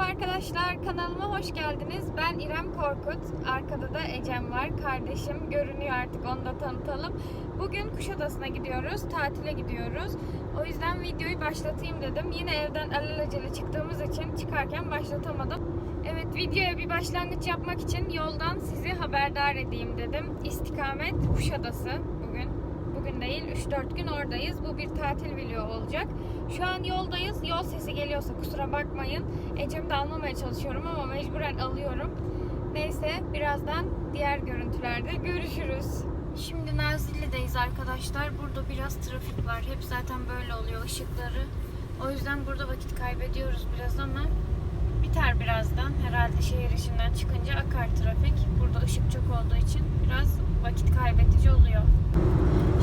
Merhaba arkadaşlar, kanalıma hoş geldiniz. Ben İrem Korkut. Arkada da Ecem var. Kardeşim görünüyor artık, onu da tanıtalım. Bugün Kuşadası'na gidiyoruz, tatile gidiyoruz. O yüzden videoyu başlatayım dedim. Yine evden alelacele çıktığımız için çıkarken başlatamadım. Evet, videoya bir başlangıç yapmak için yoldan sizi haberdar edeyim dedim. İstikamet Kuşadası değil 3-4 gün oradayız. Bu bir tatil vlogu olacak. Şu an yoldayız. Yol sesi geliyorsa kusura bakmayın. Ecem'i de almamaya çalışıyorum ama mecburen alıyorum. Neyse birazdan diğer görüntülerde görüşürüz. Şimdi Nazilli'deyiz arkadaşlar. Burada biraz trafik var. Hep zaten böyle oluyor ışıkları. O yüzden burada vakit kaybediyoruz biraz ama biter birazdan. Herhalde şehir içinden çıkınca akar trafik. Burada ışık çok olduğu için biraz vakit kaybedici oluyor.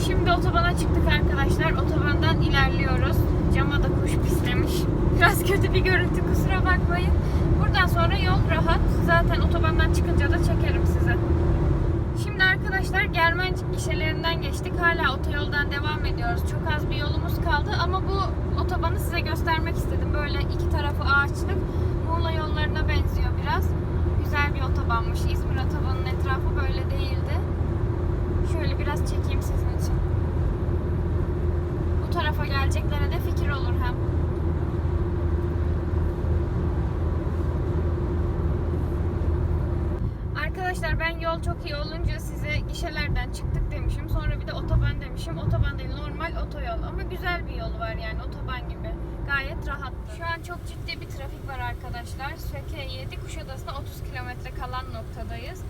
Şimdi otobana çıktık arkadaşlar. Otobandan ilerliyoruz. Cama da kuş pislemiş. Biraz kötü bir görüntü kusura bakmayın. Buradan sonra yol rahat. Zaten otobandan çıkınca da çekerim size. Şimdi arkadaşlar Germencik gişelerinden geçtik. Hala otoyoldan devam ediyoruz. Çok az bir yolumuz kaldı ama bu otobanı size göstermek istedim. Böyle iki tarafı ağaçlık. Muğla yollarına benziyor biraz. Güzel bir otobanmış. İzmir otobanının etrafı böyle değildi. Şöyle biraz çekeyim sizin için. Bu tarafa geleceklere de fikir olur hem. Arkadaşlar ben yol çok iyi olunca size gişelerden çıktık demişim. Sonra bir de otoban demişim. Otoban değil normal otoyol ama güzel bir yolu var yani otoban gibi. Gayet rahat. Şu an çok ciddi bir trafik var arkadaşlar. Söke 7 Kuşadası'na 30 kilometre kalan noktadayız.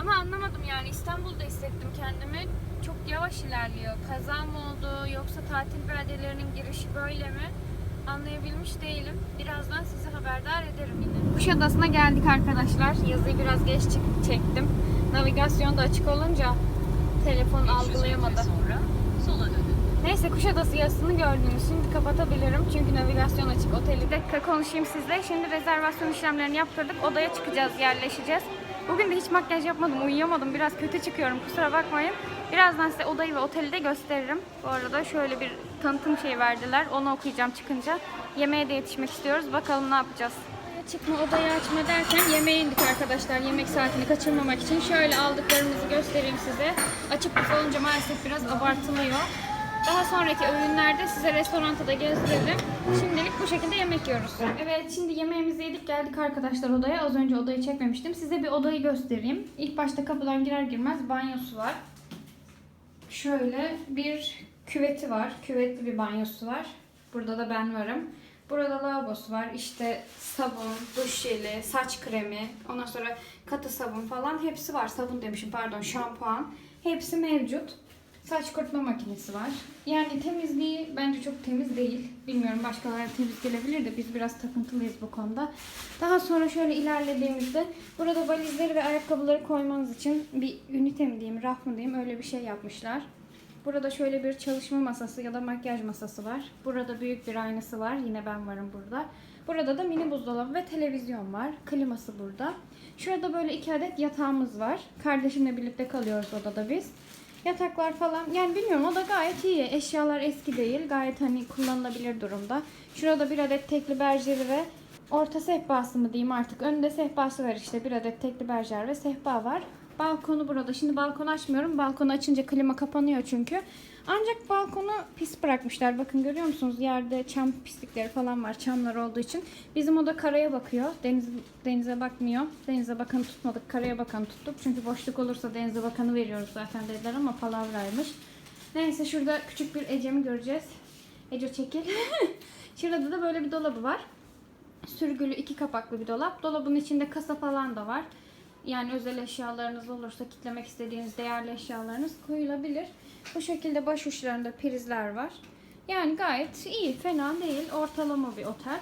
Ama anlamadım yani İstanbul'da hissettim kendimi. Çok yavaş ilerliyor. Kaza mı oldu yoksa tatil beldelerinin girişi böyle mi? Anlayabilmiş değilim. Birazdan sizi haberdar ederim yine. Kuşadası'na geldik arkadaşlar. Yazıyı biraz geç çek- çektim. Navigasyon da açık olunca telefon algılayamadı. sonra. Neyse Kuşadası yazısını gördünüz. Şimdi kapatabilirim çünkü navigasyon açık oteli. Bir dakika konuşayım sizle. Şimdi rezervasyon işlemlerini yaptırdık. Odaya çıkacağız, yerleşeceğiz. Bugün de hiç makyaj yapmadım, uyuyamadım. Biraz kötü çıkıyorum kusura bakmayın. Birazdan size odayı ve oteli de gösteririm. Bu arada şöyle bir tanıtım şeyi verdiler. Onu okuyacağım çıkınca. Yemeğe de yetişmek istiyoruz. Bakalım ne yapacağız. Çıkma odayı açma derken yemeğe indik arkadaşlar. Yemek saatini kaçırmamak için. Şöyle aldıklarımızı göstereyim size. Açık büfe olunca maalesef biraz abartılıyor. Daha sonraki öğünlerde size restoranta da gezdirelim. Şimdilik bu şekilde yemek yiyoruz. Evet şimdi yemeğimizi yedik geldik arkadaşlar odaya. Az önce odayı çekmemiştim. Size bir odayı göstereyim. İlk başta kapıdan girer girmez banyosu var. Şöyle bir küveti var. Küvetli bir banyosu var. Burada da ben varım. Burada lavabosu var. İşte sabun, duş jeli, saç kremi, ondan sonra katı sabun falan hepsi var. Sabun demişim pardon şampuan. Hepsi mevcut. Saç kurutma makinesi var. Yani temizliği bence çok temiz değil. Bilmiyorum başkaları temiz gelebilir de biz biraz takıntılıyız bu konuda. Daha sonra şöyle ilerlediğimizde burada valizleri ve ayakkabıları koymanız için bir ünite mi diyeyim, raf mı diyeyim öyle bir şey yapmışlar. Burada şöyle bir çalışma masası ya da makyaj masası var. Burada büyük bir aynası var. Yine ben varım burada. Burada da mini buzdolabı ve televizyon var. Kliması burada. Şurada böyle iki adet yatağımız var. Kardeşimle birlikte kalıyoruz odada biz. Yataklar falan yani bilmiyorum o da gayet iyi. Eşyalar eski değil. Gayet hani kullanılabilir durumda. Şurada bir adet tekli berjeri ve orta sehpası mı diyeyim artık. Önünde sehpası var işte. Bir adet tekli berjer ve sehpa var. Balkonu burada. Şimdi balkonu açmıyorum. Balkonu açınca klima kapanıyor çünkü. Ancak balkonu pis bırakmışlar. Bakın görüyor musunuz? Yerde çam pislikleri falan var. Çamlar olduğu için. Bizim oda karaya bakıyor. Deniz denize bakmıyor. Denize bakanı tutmadık. Karaya bakanı tuttuk. Çünkü boşluk olursa denize bakanı veriyoruz zaten dediler ama palavraymış. Neyse şurada küçük bir Ecem'i göreceğiz. Ece çekil. Şurada da böyle bir dolabı var. Sürgülü iki kapaklı bir dolap. Dolabın içinde kasa falan da var. Yani özel eşyalarınız olursa kitlemek istediğiniz değerli eşyalarınız koyulabilir. Bu şekilde baş uçlarında prizler var. Yani gayet iyi, fena değil. Ortalama bir otel.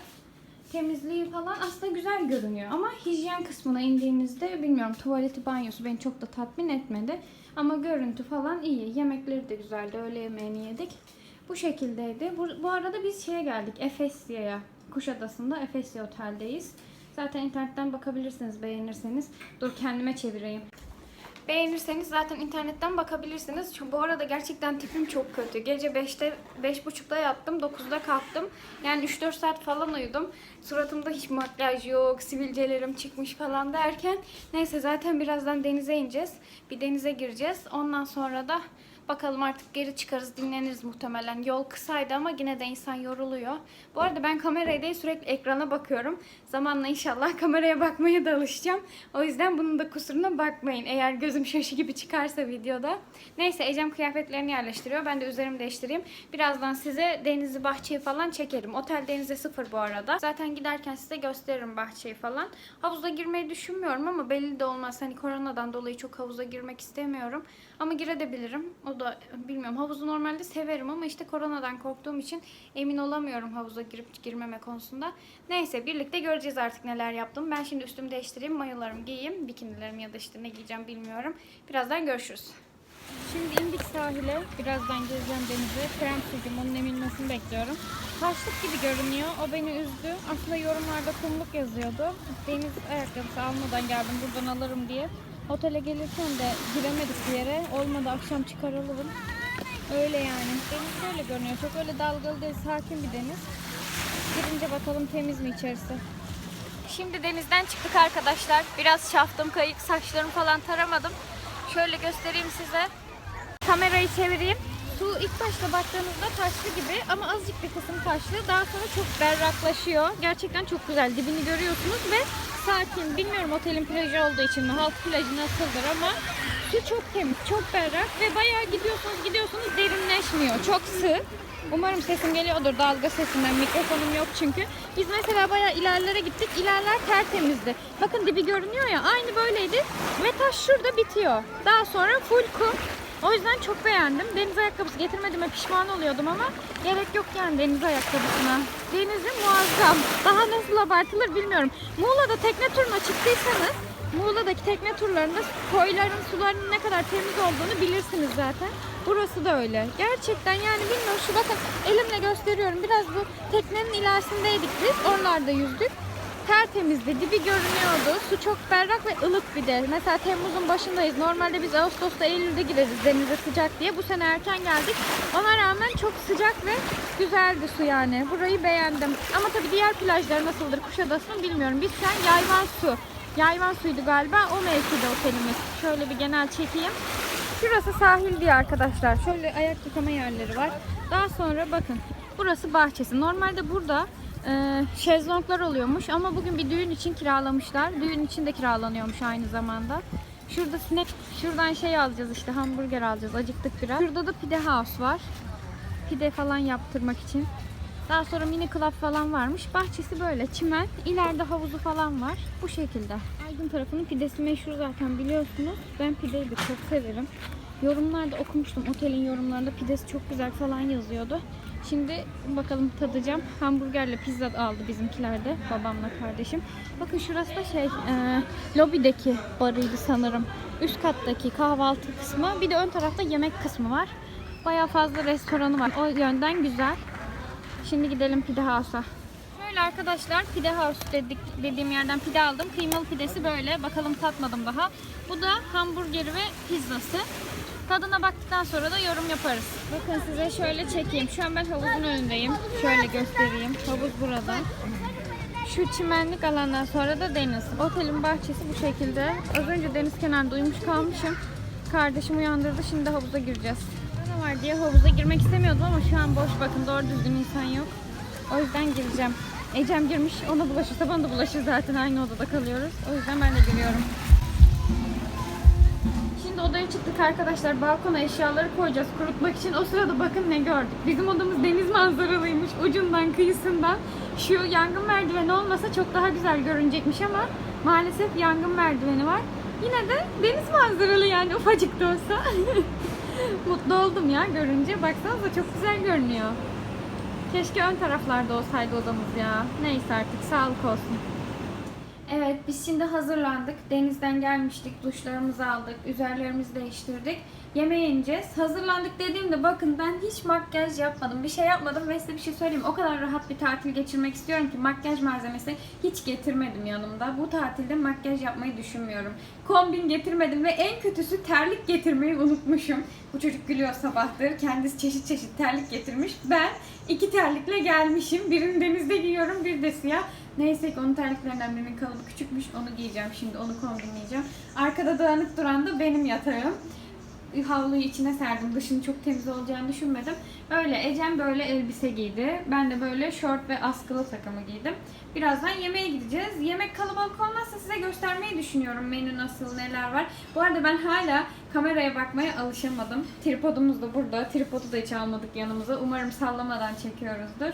Temizliği falan aslında güzel görünüyor. Ama hijyen kısmına indiğinizde bilmiyorum tuvaleti banyosu beni çok da tatmin etmedi. Ama görüntü falan iyi. Yemekleri de güzeldi. Öğle yemeğini yedik. Bu şekildeydi. Bu, bu arada biz şeye geldik. Efesya'ya. Kuşadası'nda Efesya Otel'deyiz. Zaten internetten bakabilirsiniz beğenirseniz. Dur kendime çevireyim. Beğenirseniz zaten internetten bakabilirsiniz. Çünkü bu arada gerçekten tipim çok kötü. Gece 5'te 5.30'da yattım, 9'da kalktım. Yani 3-4 saat falan uyudum. Suratımda hiç makyaj yok, sivilcelerim çıkmış falan derken neyse zaten birazdan denize ineceğiz. Bir denize gireceğiz. Ondan sonra da Bakalım artık geri çıkarız, dinleniriz muhtemelen. Yol kısaydı ama yine de insan yoruluyor. Bu arada ben kameraya değil sürekli ekrana bakıyorum. Zamanla inşallah kameraya bakmaya da alışacağım. O yüzden bunun da kusuruna bakmayın. Eğer gözüm şaşı gibi çıkarsa videoda. Neyse Ecem kıyafetlerini yerleştiriyor. Ben de üzerimi değiştireyim. Birazdan size denizi, bahçeyi falan çekerim. Otel denize sıfır bu arada. Zaten giderken size gösteririm bahçeyi falan. Havuza girmeyi düşünmüyorum ama belli de olmaz. Hani koronadan dolayı çok havuza girmek istemiyorum. Ama girebilirim. O da bilmiyorum. Havuzu normalde severim ama işte koronadan korktuğum için emin olamıyorum havuza girip girmeme konusunda. Neyse birlikte göreceğiz artık neler yaptım. Ben şimdi üstümü değiştireyim, mayolarımı giyeyim. Bikinilerimi ya da işte ne giyeceğim bilmiyorum. Birazdan görüşürüz. Şimdi indik sahile. Birazdan gezeceğim denize. Krem sürdüm. Onun emilmesini bekliyorum. Taşlık gibi görünüyor. O beni üzdü. Aslında yorumlarda kumluk yazıyordu. Deniz ayakkabısı almadan geldim. Buradan alırım diye. Otele gelirken de giremedik bir yere. Olmadı akşam çıkar alırım. Öyle yani. Deniz böyle görünüyor. Çok öyle dalgalı değil. Sakin bir deniz. Girince bakalım temiz mi içerisi. Şimdi denizden çıktık arkadaşlar. Biraz şaftım kayık. Saçlarımı falan taramadım. Şöyle göstereyim size. Kamerayı çevireyim. Su ilk başta baktığınızda taşlı gibi ama azıcık bir kısım taşlı. Daha sonra çok berraklaşıyor. Gerçekten çok güzel. Dibini görüyorsunuz ve sakin. Bilmiyorum otelin plajı olduğu için mi, halk plajı nasıldır ama su çok temiz, çok berrak ve bayağı gidiyorsunuz gidiyorsunuz derinleşmiyor. Çok sığ. Umarım sesim geliyordur dalga sesinden. Mikrofonum yok çünkü. Biz mesela bayağı ilerlere gittik. İlerler tertemizdi. Bakın dibi görünüyor ya. Aynı böyleydi. Ve taş şurada bitiyor. Daha sonra full kum. O yüzden çok beğendim. Deniz ayakkabısı getirmediğime pişman oluyordum ama gerek yok yani deniz ayakkabısına. Denizi muazzam. Daha nasıl abartılır bilmiyorum. Muğla'da tekne turuna çıktıysanız Muğla'daki tekne turlarında koyların, sularının ne kadar temiz olduğunu bilirsiniz zaten. Burası da öyle. Gerçekten yani bilmiyorum şu bakın elimle gösteriyorum. Biraz bu teknenin ilerisindeydik biz. Oralarda yüzdük. Tertemizdi. Dibi görünüyordu. Su çok berrak ve ılık bir de. Mesela Temmuz'un başındayız. Normalde biz Ağustos'ta Eylül'de gireriz denize sıcak diye. Bu sene erken geldik. Ona rağmen çok sıcak ve güzeldi su yani. Burayı beğendim. Ama tabii diğer plajlar nasıldır Kuşadası'nın bilmiyorum. Biz şu an yayvan su. Yayvan suydu galiba. O mevkide otelimiz. Şöyle bir genel çekeyim. Şurası sahil diye arkadaşlar. Şöyle ayak yıkama yerleri var. Daha sonra bakın. Burası bahçesi. Normalde burada e, şezlonglar oluyormuş ama bugün bir düğün için kiralamışlar. Düğün için de kiralanıyormuş aynı zamanda. Şurada sinek, şuradan şey alacağız işte hamburger alacağız. Acıktık biraz. Şurada da pide house var. Pide falan yaptırmak için. Daha sonra mini club falan varmış. Bahçesi böyle çimen. İleride havuzu falan var. Bu şekilde. Aydın tarafının pidesi meşhur zaten biliyorsunuz. Ben pideyi de çok severim. Yorumlarda okumuştum. Otelin yorumlarında pidesi çok güzel falan yazıyordu. Şimdi bakalım tadacağım. Hamburgerle pizza aldı bizimkiler de. Babamla kardeşim. Bakın şurası da şey e, lobideki barıydı sanırım. Üst kattaki kahvaltı kısmı. Bir de ön tarafta yemek kısmı var. Bayağı fazla restoranı var. O yönden güzel. Şimdi gidelim pide house'a. Şöyle arkadaşlar pide house dedik, dediğim yerden pide aldım. Kıymalı pidesi böyle. Bakalım tatmadım daha. Bu da hamburgeri ve pizzası. Tadına baktıktan sonra da yorum yaparız. Bakın size şöyle çekeyim. Şu an ben havuzun önündeyim. Şöyle göstereyim. Havuz burada. Şu çimenlik alandan sonra da deniz. Otelin bahçesi bu şekilde. Az önce deniz kenarında uyumuş kalmışım. Kardeşim uyandırdı. Şimdi havuza gireceğiz. Ne var diye havuza girmek istemiyordum ama şu an boş bakın. Doğru düzgün insan yok. O yüzden gireceğim. Ecem girmiş. Ona bulaşırsa bana da bulaşır zaten. Aynı odada kalıyoruz. O yüzden ben de giriyorum. Şimdi odaya çıktık arkadaşlar. Balkona eşyaları koyacağız kurutmak için. O sırada bakın ne gördük. Bizim odamız deniz manzaralıymış. Ucundan kıyısından. Şu yangın merdiveni olmasa çok daha güzel görünecekmiş ama maalesef yangın merdiveni var. Yine de deniz manzaralı yani ufacık da olsa. Mutlu oldum ya görünce. Baksanıza çok güzel görünüyor. Keşke ön taraflarda olsaydı odamız ya. Neyse artık sağlık olsun. Evet biz şimdi hazırlandık. Denizden gelmiştik. Duşlarımızı aldık. Üzerlerimizi değiştirdik. Yemeğe ineceğiz. Hazırlandık dediğimde bakın ben hiç makyaj yapmadım. Bir şey yapmadım ve size bir şey söyleyeyim. O kadar rahat bir tatil geçirmek istiyorum ki makyaj malzemesi hiç getirmedim yanımda. Bu tatilde makyaj yapmayı düşünmüyorum. Kombin getirmedim ve en kötüsü terlik getirmeyi unutmuşum. Bu çocuk gülüyor sabahtır. Kendisi çeşit çeşit terlik getirmiş. Ben iki terlikle gelmişim. Birini denizde giyiyorum, bir de siyah. Neyse ki onun terliklerinden birinin kalıbı küçükmüş. Onu giyeceğim şimdi. Onu kombinleyeceğim. Arkada dağınık duran da benim yatağım. Havluyu içine serdim. Dışının çok temiz olacağını düşünmedim. Öyle Ecem böyle elbise giydi. Ben de böyle şort ve askılı takımı giydim. Birazdan yemeğe gideceğiz. Yemek kalabalık olmazsa size göstermeyi düşünüyorum. Menü nasıl, neler var. Bu arada ben hala kameraya bakmaya alışamadım. Tripodumuz da burada. Tripodu da hiç almadık yanımıza. Umarım sallamadan çekiyoruzdur.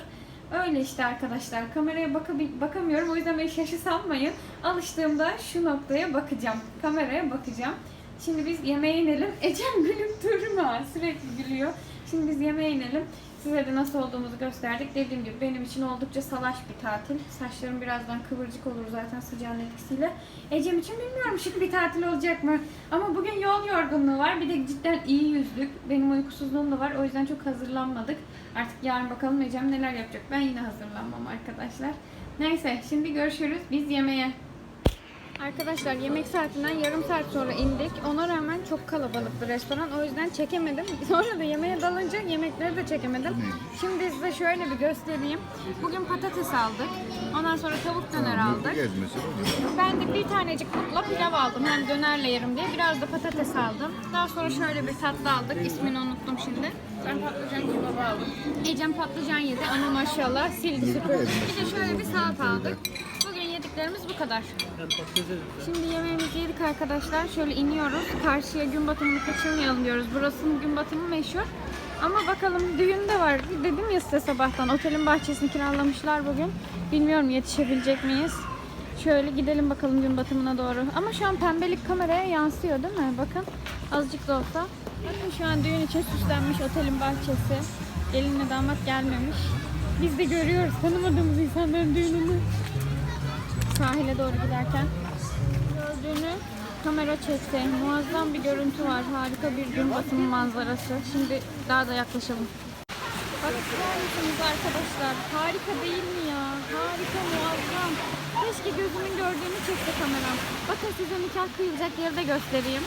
Öyle işte arkadaşlar. Kameraya bakabil- bakamıyorum. O yüzden beni şaşı sanmayın. Alıştığımda şu noktaya bakacağım. Kameraya bakacağım. Şimdi biz yemeğe inelim. Ecem gülüp durma. Sürekli gülüyor. Şimdi biz yemeğe inelim. Size de nasıl olduğumuzu gösterdik. Dediğim gibi benim için oldukça salaş bir tatil. Saçlarım birazdan kıvırcık olur zaten sıcağın etkisiyle. Ecem için bilmiyorum şık bir tatil olacak mı? Ama bugün yol yorgunluğu var. Bir de cidden iyi yüzdük. Benim uykusuzluğum da var. O yüzden çok hazırlanmadık. Artık yarın bakalım Ecem neler yapacak. Ben yine hazırlanmam arkadaşlar. Neyse şimdi görüşürüz. Biz yemeğe. Arkadaşlar yemek saatinden yarım saat sonra indik. Ona rağmen çok kalabalık bir restoran. O yüzden çekemedim. Sonra da yemeğe dalınca yemekleri de çekemedim. Şimdi size şöyle bir göstereyim. Bugün patates aldık. Ondan sonra tavuk döner aldık. Gezmesi oluyor. Ben de bir tanecik mutla pilav aldım. Hem dönerle yerim diye. Biraz da patates aldım. Daha sonra şöyle bir tatlı aldık. İsmini unuttum şimdi. Ben patlıcan kebabı aldım. Ecem patlıcan yedi ama maşallah sildi süpürdü. Bir de şöyle bir salata aldık. Bugün yediklerimiz bu kadar. Şimdi yemeğimizi yedik arkadaşlar. Şöyle iniyoruz. Karşıya gün batımını kaçırmayalım diyoruz. Burasının gün batımı meşhur. Ama bakalım düğün de var. Dedim ya size sabahtan. Otelin bahçesini kiralamışlar bugün. Bilmiyorum yetişebilecek miyiz? Şöyle gidelim bakalım gün batımına doğru. Ama şu an pembelik kameraya yansıyor değil mi? Bakın azıcık da olsa. Bakın şu an düğün için süslenmiş otelin bahçesi. Gelinle damat gelmemiş. Biz de görüyoruz tanımadığımız insanların düğününü. Sahile doğru giderken. Gördüğünü kamera çekti. Muazzam bir görüntü var. Harika bir gün batımı manzarası. Şimdi daha da yaklaşalım. Bakar mısınız arkadaşlar? Harika değil mi ya? Harika, muazzam. Keşke gözümün gördüğünü çekse kameram. Bakın size nikah kıyılacak yeri de göstereyim.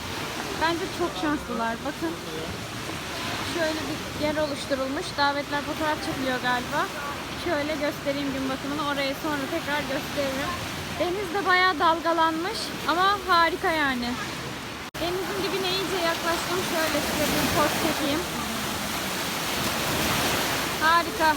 Bence çok şanslılar. Bakın. Şöyle bir yer oluşturulmuş. Davetler fotoğraf çekiliyor galiba. Şöyle göstereyim gün batımını. Orayı sonra tekrar gösteririm. Deniz de bayağı dalgalanmış ama harika yani. Denizin dibine iyice yaklaştım. Şöyle size bir poz çekeyim. Harika.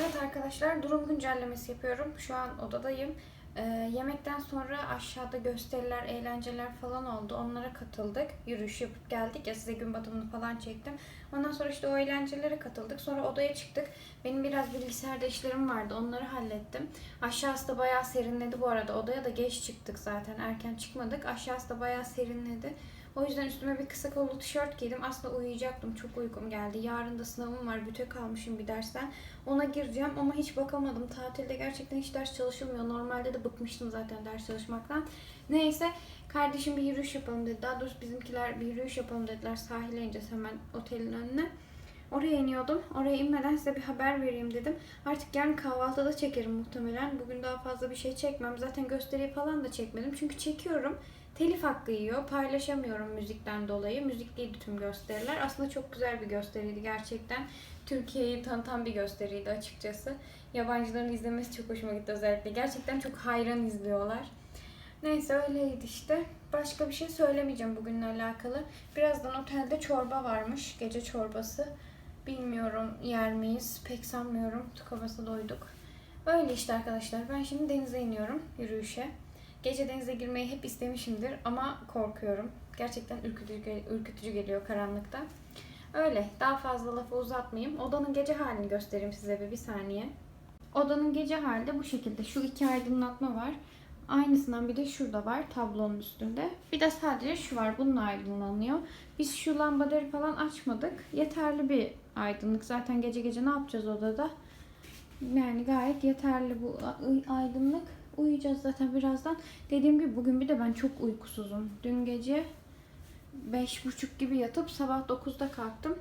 Evet arkadaşlar durum güncellemesi yapıyorum. Şu an odadayım. Ee, yemekten sonra aşağıda gösteriler, eğlenceler falan oldu. Onlara katıldık. Yürüyüş yapıp geldik ya size gün batımını falan çektim. Ondan sonra işte o eğlencelere katıldık. Sonra odaya çıktık. Benim biraz bilgisayarda işlerim vardı. Onları hallettim. Aşağısı da bayağı serinledi bu arada. Odaya da geç çıktık zaten. Erken çıkmadık. Aşağısı da bayağı serinledi. O yüzden üstüme bir kısa kollu tişört giydim. Aslında uyuyacaktım. Çok uykum geldi. Yarın da sınavım var. Büte kalmışım bir dersten. Ona gireceğim ama hiç bakamadım. Tatilde gerçekten hiç ders çalışılmıyor. Normalde de bıkmıştım zaten ders çalışmaktan. Neyse kardeşim bir yürüyüş yapalım dedi. Daha doğrusu bizimkiler bir yürüyüş yapalım dediler. Sahile ineceğiz hemen otelin önüne. Oraya iniyordum. Oraya inmeden size bir haber vereyim dedim. Artık yarın kahvaltıda çekerim muhtemelen. Bugün daha fazla bir şey çekmem. Zaten gösteri falan da çekmedim. Çünkü çekiyorum. Telif hakkı yiyor. Paylaşamıyorum müzikten dolayı. Müzikliydi tüm gösteriler. Aslında çok güzel bir gösteriydi gerçekten. Türkiye'yi tanıtan bir gösteriydi açıkçası. Yabancıların izlemesi çok hoşuma gitti özellikle. Gerçekten çok hayran izliyorlar. Neyse öyleydi işte. Başka bir şey söylemeyeceğim bugünle alakalı. Birazdan otelde çorba varmış. Gece çorbası. Bilmiyorum yer miyiz? Pek sanmıyorum. Havası doyduk. Öyle işte arkadaşlar. Ben şimdi denize iniyorum yürüyüşe. Gece denize girmeyi hep istemişimdir ama korkuyorum. Gerçekten ürkütücü, ürkütücü geliyor karanlıkta. Öyle. Daha fazla lafı uzatmayayım. Odanın gece halini göstereyim size bir, bir saniye. Odanın gece hali de bu şekilde. Şu iki aydınlatma var. Aynısından bir de şurada var tablonun üstünde. Bir de sadece şu var. Bununla aydınlanıyor. Biz şu lambaları falan açmadık. Yeterli bir aydınlık. Zaten gece gece ne yapacağız odada? Yani gayet yeterli bu aydınlık. Uyuyacağız zaten birazdan. Dediğim gibi bugün bir de ben çok uykusuzum. Dün gece beş buçuk gibi yatıp sabah 9'da kalktım.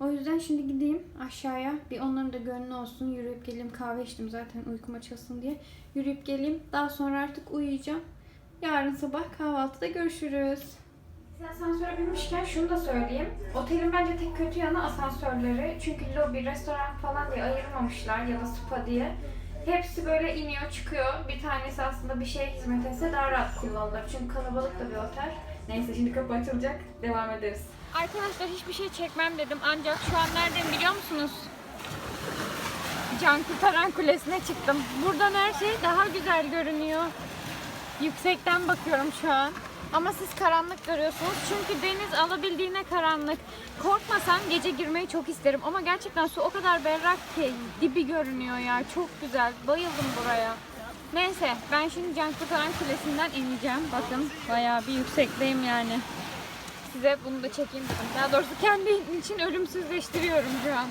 O yüzden şimdi gideyim aşağıya. Bir onların da gönlü olsun. Yürüyüp geleyim. Kahve içtim zaten uykum açılsın diye. Yürüyüp geleyim. Daha sonra artık uyuyacağım. Yarın sabah kahvaltıda görüşürüz. Siz asansöre binmişken şunu da söyleyeyim. Otelin bence tek kötü yanı asansörleri. Çünkü lobi, restoran falan diye ayırmamışlar ya da spa diye. Hepsi böyle iniyor çıkıyor. Bir tanesi aslında bir şeye hizmet etse daha rahat kullanılır. Çünkü kalabalık da bir otel. Neyse şimdi kapı açılacak. Devam ederiz. Arkadaşlar hiçbir şey çekmem dedim. Ancak şu an neredeyim biliyor musunuz? Can Kurtaran Kulesi'ne çıktım. Buradan her şey daha güzel görünüyor. Yüksekten bakıyorum şu an. Ama siz karanlık görüyorsunuz. Çünkü deniz alabildiğine karanlık. Korkmasam gece girmeyi çok isterim. Ama gerçekten su o kadar berrak ki dibi görünüyor ya. Çok güzel. Bayıldım buraya. Neyse ben şimdi Can Kurtaran Kulesi'nden ineceğim. Bakın bayağı bir yüksekteyim yani. Size bunu da çekeyim dedim. Daha doğrusu kendi için ölümsüzleştiriyorum şu an.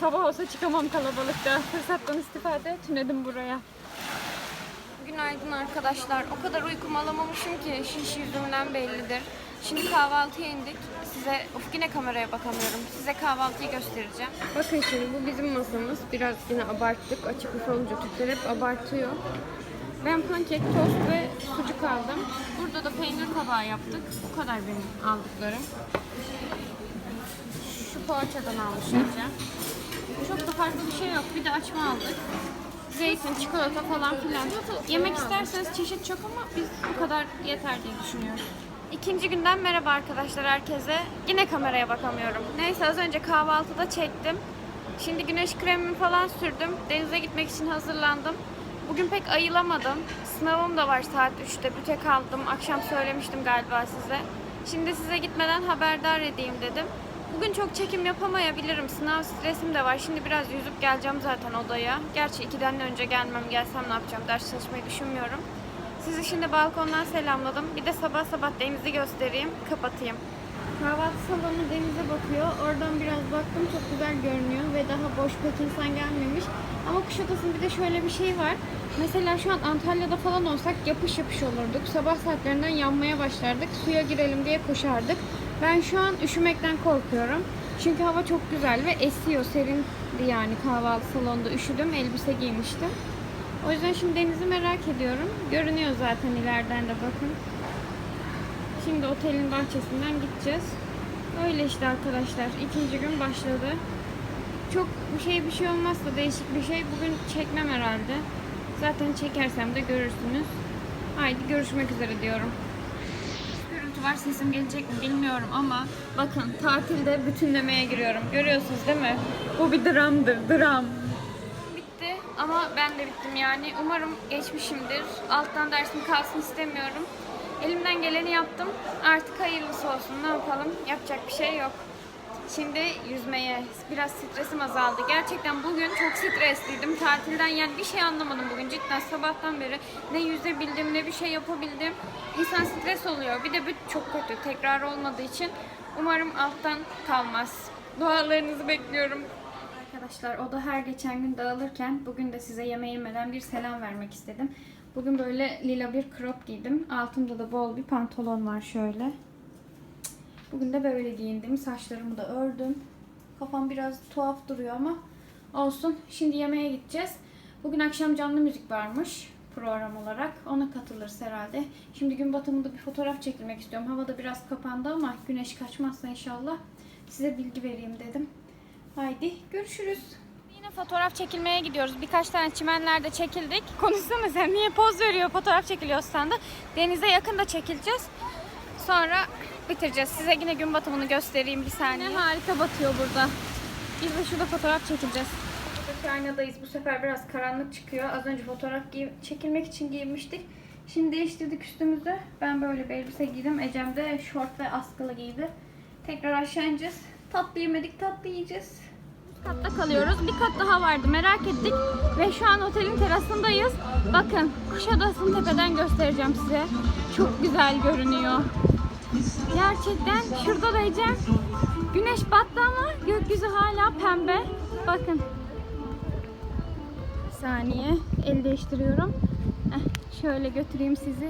Sabah olsa çıkamam kalabalıkta. Fırsattan istifade tünedim buraya. Günaydın arkadaşlar. O kadar uykumu alamamışım ki şiş yüzümden bellidir. Şimdi kahvaltıya indik. Size, of yine kameraya bakamıyorum. Size kahvaltıyı göstereceğim. Bakın şimdi bu bizim masamız. Biraz yine abarttık. Açık büfe olunca Türkler hep abartıyor. Ben pankek, tost ve sucuk aldım. Burada da peynir tabağı yaptık. Bu kadar benim aldıklarım. Şu poğaçadan almışım. Çok da farklı bir şey yok. Bir de açma aldık. Zeytin, çikolata falan filan. Yemek isterseniz çeşit çok ama biz bu kadar yeter diye düşünüyoruz. İkinci günden merhaba arkadaşlar herkese. Yine kameraya bakamıyorum. Neyse az önce kahvaltıda çektim. Şimdi güneş kremimi falan sürdüm. Denize gitmek için hazırlandım. Bugün pek ayılamadım. Sınavım da var saat 3'te. Büte kaldım. Akşam söylemiştim galiba size. Şimdi size gitmeden haberdar edeyim dedim. Bugün çok çekim yapamayabilirim. Sınav stresim de var. Şimdi biraz yüzüp geleceğim zaten odaya. Gerçi ikiden önce gelmem. Gelsem ne yapacağım? Ders çalışmayı düşünmüyorum. Sizi şimdi balkondan selamladım. Bir de sabah sabah denizi göstereyim. Kapatayım. Kahvaltı salonu denize bakıyor. Oradan biraz baktım. Çok güzel görünüyor ve daha boş pek insan gelmemiş. Ama Kuşadası'nın bir de şöyle bir şey var. Mesela şu an Antalya'da falan olsak yapış yapış olurduk. Sabah saatlerinden yanmaya başlardık. Suya girelim diye koşardık. Ben şu an üşümekten korkuyorum. Çünkü hava çok güzel ve esiyor. Serindi yani kahvaltı salonunda. Üşüdüm. Elbise giymiştim. O yüzden şimdi denizi merak ediyorum. Görünüyor zaten ileriden de bakın. Şimdi otelin bahçesinden gideceğiz. Öyle işte arkadaşlar. İkinci gün başladı. Çok bir şey bir şey olmazsa değişik bir şey bugün çekmem herhalde. Zaten çekersem de görürsünüz. Haydi görüşmek üzere diyorum. Görüntü var sesim gelecek mi bilmiyorum ama bakın tatilde bütünlemeye giriyorum. Görüyorsunuz değil mi? Bu bir dramdır, dram. Bitti ama ben de bittim yani. Umarım geçmişimdir. Alttan dersim kalsın istemiyorum. Elimden geleni yaptım. Artık hayırlısı olsun. Ne yapalım? Yapacak bir şey yok. Şimdi yüzmeye. Biraz stresim azaldı. Gerçekten bugün çok stresliydim. Tatilden yani bir şey anlamadım bugün. Cidden sabahtan beri ne yüzebildim ne bir şey yapabildim. İnsan stres oluyor. Bir de bu çok kötü. Tekrar olmadığı için umarım alttan kalmaz. Dualarınızı bekliyorum. Arkadaşlar o da her geçen gün dağılırken bugün de size yemeğe yemeden bir selam vermek istedim. Bugün böyle lila bir crop giydim. Altımda da bol bir pantolon var şöyle. Bugün de böyle giyindim. Saçlarımı da ördüm. Kafam biraz tuhaf duruyor ama olsun. Şimdi yemeğe gideceğiz. Bugün akşam canlı müzik varmış program olarak. Ona katılırız herhalde. Şimdi gün batımında bir fotoğraf çekilmek istiyorum. Hava da biraz kapandı ama güneş kaçmazsa inşallah size bilgi vereyim dedim. Haydi görüşürüz. Yine fotoğraf çekilmeye gidiyoruz. Birkaç tane çimenlerde çekildik. Konuşsana sen niye poz veriyor fotoğraf çekiliyor standa. Denize yakın da çekileceğiz. Sonra bitireceğiz. Size yine gün batımını göstereyim bir saniye. harika batıyor burada. Biz de şurada fotoğraf çekileceğiz. Buradaki aynadayız. Bu sefer biraz karanlık çıkıyor. Az önce fotoğraf çekilmek için giymiştik. Şimdi değiştirdik üstümüzü. Ben böyle bir elbise giydim. Ecem de şort ve askılı giydi. Tekrar aşağı ineceğiz. Tatlı yemedik, tatlı yiyeceğiz. Üst katta kalıyoruz. Bir kat daha vardı. Merak ettik. Ve şu an otelin terasındayız. Bakın Kuşadası'nı tepeden göstereceğim size. Çok güzel görünüyor. Gerçekten şurada da Ecem. Güneş battı ama gökyüzü hala pembe. Bakın. Bir saniye. El değiştiriyorum. Eh, Şöyle götüreyim sizi.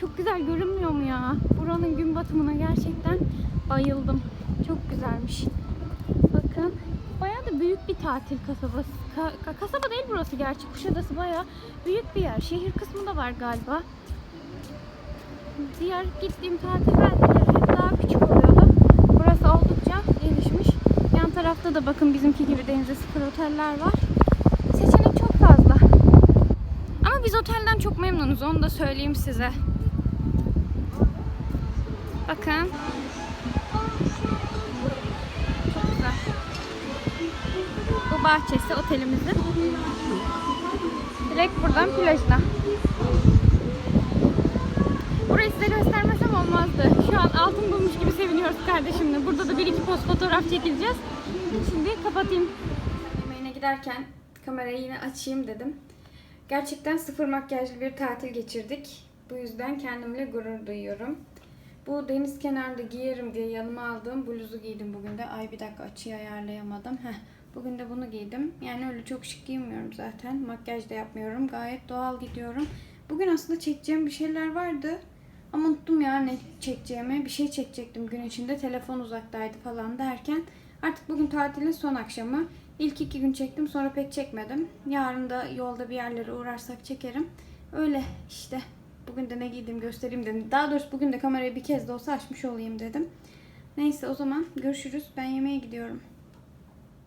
Çok güzel görünmüyor mu ya? Buranın gün batımına gerçekten bayıldım. Çok güzelmiş. Bakın. Bayağı da büyük bir tatil kasabası. Ka- ka- kasaba değil burası gerçi. Kuşadası bayağı büyük bir yer. Şehir kısmı da var galiba. Diğer gittiğim tatil beldeleri hep daha küçük oluyordu. Burası oldukça gelişmiş. Yan tarafta da bakın bizimki gibi denize sıfır oteller var. Seçenek çok fazla. Ama biz otelden çok memnunuz onu da söyleyeyim size. Bakın. Çok güzel. Bu bahçesi otelimizin. Direkt buradan plajına. Burayı size göstermesem olmazdı. Şu an altın bulmuş gibi seviniyoruz kardeşimle. Burada da bir iki poz fotoğraf çekileceğiz. Şimdi kapatayım. Yemeğine giderken kamerayı yine açayım dedim. Gerçekten sıfır makyajlı bir tatil geçirdik. Bu yüzden kendimle gurur duyuyorum. Bu deniz kenarında giyerim diye yanıma aldığım bluzu giydim bugün de. Ay bir dakika açıyı ayarlayamadım. Heh, bugün de bunu giydim. Yani öyle çok şık giymiyorum zaten. Makyaj da yapmıyorum. Gayet doğal gidiyorum. Bugün aslında çekeceğim bir şeyler vardı. Ama unuttum ya ne çekeceğimi. Bir şey çekecektim gün içinde. Telefon uzaktaydı falan derken. Artık bugün tatilin son akşamı. İlk iki gün çektim sonra pek çekmedim. Yarın da yolda bir yerlere uğrarsak çekerim. Öyle işte. Bugün de ne giydim göstereyim dedim. Daha doğrusu bugün de kamerayı bir kez de olsa açmış olayım dedim. Neyse o zaman görüşürüz. Ben yemeğe gidiyorum.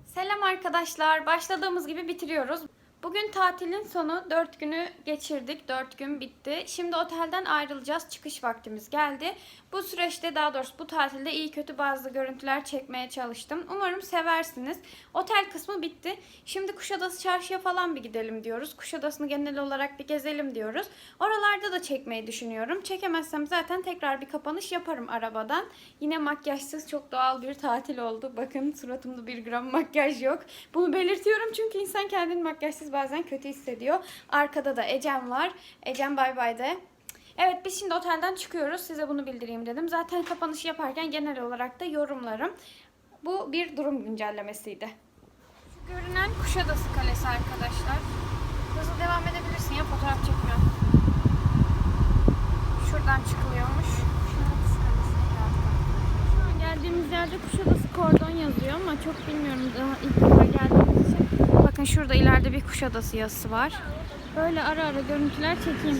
Selam arkadaşlar. Başladığımız gibi bitiriyoruz. Bugün tatilin sonu 4 günü geçirdik. 4 gün bitti. Şimdi otelden ayrılacağız. Çıkış vaktimiz geldi. Bu süreçte daha doğrusu bu tatilde iyi kötü bazı görüntüler çekmeye çalıştım. Umarım seversiniz. Otel kısmı bitti. Şimdi Kuşadası çarşıya falan bir gidelim diyoruz. Kuşadası'nı genel olarak bir gezelim diyoruz. Oralarda da çekmeyi düşünüyorum. Çekemezsem zaten tekrar bir kapanış yaparım arabadan. Yine makyajsız çok doğal bir tatil oldu. Bakın suratımda bir gram makyaj yok. Bunu belirtiyorum çünkü insan kendini makyajsız bazen kötü hissediyor. Arkada da Ecem var. Ecem bay bay de. Evet biz şimdi otelden çıkıyoruz. Size bunu bildireyim dedim. Zaten kapanışı yaparken genel olarak da yorumlarım. Bu bir durum güncellemesiydi. Şu görünen Kuşadası Kalesi arkadaşlar. Hızlı devam edebilirsin ya fotoğraf çekmiyor. Şuradan çıkılıyormuş. Şu an geldiğimiz yerde Kuşadası kordon yazıyor ama çok bilmiyorum daha ilk defa geldiğimiz. Bakın şurada ileride bir Kuşadası yazısı var. Böyle ara ara görüntüler çekeyim.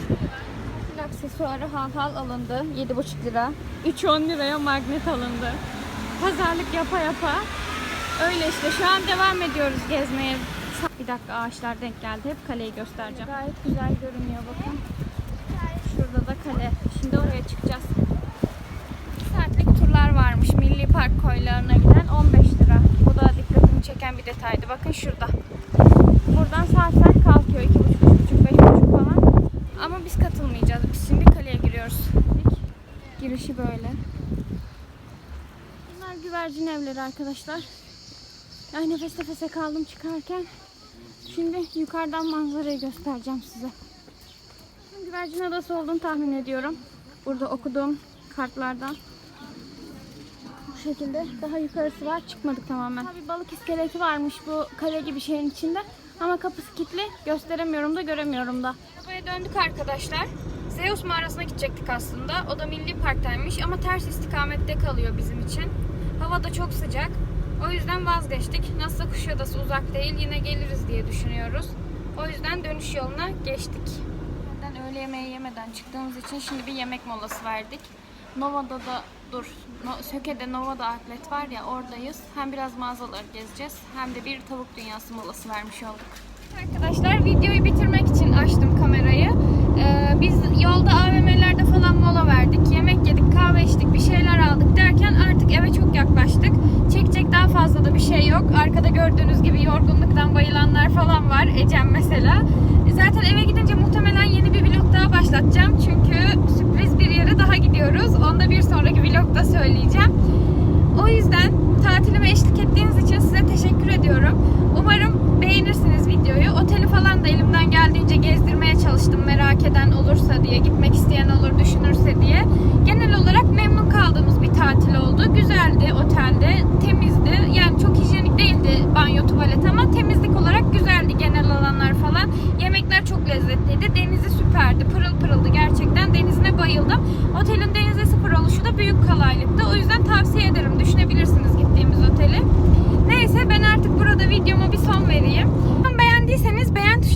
Pil aksesuarı hal hal alındı. 7,5 lira. 3-10 liraya magnet alındı. Pazarlık yapa yapa. Öyle işte şu an devam ediyoruz gezmeye. Bir dakika ağaçlar denk geldi. Hep kaleyi göstereceğim. Gayet güzel görünüyor bakın. Şurada da kale. Şimdi oraya çıkacağız. 2 saatlik turlar varmış. Milli Park koylarına giden 15 lira. Bu da çeken bir detaydı. Bakın şurada. Buradan saat saat kalkıyor. 2.30, 3.30, 5.30 falan. Ama biz katılmayacağız. Biz şimdi kaleye giriyoruz. Girişi böyle. Bunlar güvercin evleri arkadaşlar. Ay nefes nefese kaldım çıkarken. Şimdi yukarıdan manzarayı göstereceğim size. Güvercin adası olduğunu tahmin ediyorum. Burada okuduğum kartlardan. Şekilde daha yukarısı var. Çıkmadık tamamen. Bir balık iskeleti varmış bu kale gibi şeyin içinde. Ama kapısı kilitli. Gösteremiyorum da göremiyorum da. Buraya döndük arkadaşlar. Zeus mağarasına gidecektik aslında. O da milli parktaymış ama ters istikamette kalıyor bizim için. Hava da çok sıcak. O yüzden vazgeçtik. Nasılsa Kuşadası uzak değil yine geliriz diye düşünüyoruz. O yüzden dönüş yoluna geçtik. Zaten öğle yemeği yemeden çıktığımız için şimdi bir yemek molası verdik. Nova'da da dur. No, Söke'de Nova'da outlet var ya oradayız. Hem biraz mağazaları gezeceğiz hem de bir tavuk dünyası molası vermiş olduk. Arkadaşlar videoyu bitirmek için açtım kamerayı. Ee, biz yolda AVM'lerde falan mola verdik. Yemek kahve içtik, bir şeyler aldık derken artık eve çok yaklaştık. Çekecek daha fazla da bir şey yok. Arkada gördüğünüz gibi yorgunluktan bayılanlar falan var. Ecem mesela. Zaten eve gidince muhtemelen yeni bir vlog daha başlatacağım. Çünkü sürpriz bir yere daha gidiyoruz. Onu da bir sonraki vlogda söyleyeceğim. O yüzden tatilime eşlik ettiğiniz için size teşekkür ediyorum. Umarım beğenirsiniz videoyu. Oteli falan da elimden geldiğince gezdirmeye çalıştım merak eden olursa diye, gitmek isteyen olur düşünürse diye. Genel olarak memnun kaldığımız bir tatil oldu. Güzeldi otelde, temizdi. Yani çok hijyenik değildi banyo, tuvalet ama temizlik olarak güzeldi genel alanlar falan. Yemekler çok lezzetli lezzetliydi. Denizi süperdi. Pırıl pırıldı gerçekten. Denizine bayıldım. Otelin denize sıfır oluşu da büyük kalaylıktı. O yüzden tavsiye ederim. Düşünebilirsiniz gittiğimiz oteli. Neyse ben artık burada videoma bir son vereyim. Beğen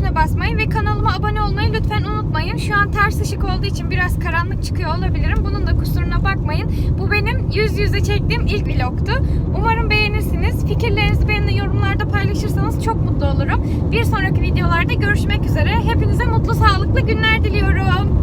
tuşuna basmayı ve kanalıma abone olmayı lütfen unutmayın. Şu an ters ışık olduğu için biraz karanlık çıkıyor olabilirim. Bunun da kusuruna bakmayın. Bu benim yüz yüze çektiğim ilk vlogtu. Umarım beğenirsiniz. Fikirlerinizi benimle yorumlarda paylaşırsanız çok mutlu olurum. Bir sonraki videolarda görüşmek üzere. Hepinize mutlu sağlıklı günler diliyorum.